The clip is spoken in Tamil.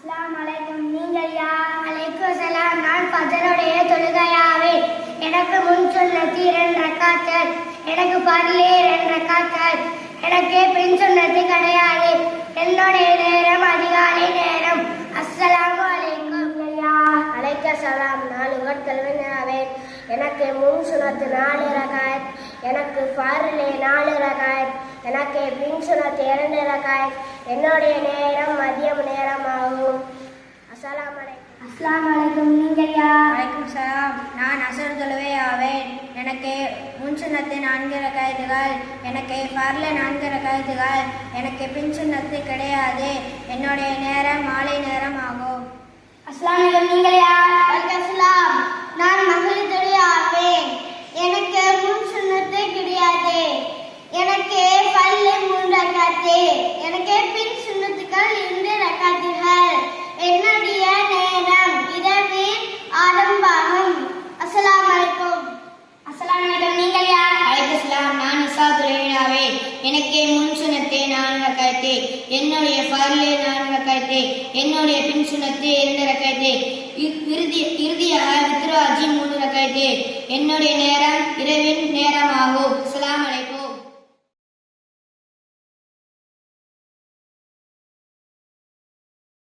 அஸ்லாம் அலைக்கும். நீங்கள் யார்? அலைக்கும் சலாம் நான் ஃபஜருடைய தொழுகையாவே. எனக்கு முன் சொன்னது இரண்டு ரக்காத்தல் எனக்கு பரலே இரண்டு ரக்காத்தல் எனக்கு பின் சொன்னது கிடையாது. என்னுடைய நேரம் அதிகாலை நேரம். அஸ்லாம் அலைக்கும். ஐயா அலைக்க சலாம் நான் உங்கள் கல்வினாவேன் எனக்கு முன் சுனத்து நாலு ரகாயத் எனக்கு ஃபாரிலே நாலு ரகாயத் எனக்கு பின் சுனத்து இரண்டு ரகாயத் என்னுடைய நேரம் மதியம் நேரம்? அஸ்ஸலாமு அலைக்கும். நீங்கள் யார்? வலைக்கும் சலாம். நான் அசர் தொழுவே ஆவேன் எனக்கு முன்சுனத்து நான்கு ரகாயத்துகள் எனக்கு பர்ல நான்கு ரகாயத்துகள் எனக்கு பின் சுன்னத்து கிடையாது. என்னுடைய நேரம் மாலை நேரம் ஆகும். அலைக்கும். நீங்கள் யார் அஸ்லாம் நான் மகளிர் ஆவேன் எனக்கு முன் சுண்ணத்தே கிடையாது எனக்கு பல்லு மூன்று ரக்காத்து எனக்கு பின் சுண்ணத்துக்கள் இரண்டு ரக்காத்துகள் என்னுடைய நேரம் இரவு ஆரம்பம் அஸ்ஸலாமு அலைக்கும் அஸ்ஸலாமு அலைக்கும் நீங்கள் யார் அலைக்குஸ்லாம் நான் இசா துறையினாவே எனக்கே முன் சுனத்தே நான்கு ரக்காயத்தே என்னுடைய பர்லே நான்கு ரக்காயத்தே என்னுடைய பின் சுனத்தே இரண்டு ரக்காயத்தே இறுதி இறுதியாக வித்ராஜி மூணு ரக்காயத்தே என்னுடைய நேரம் இரவின்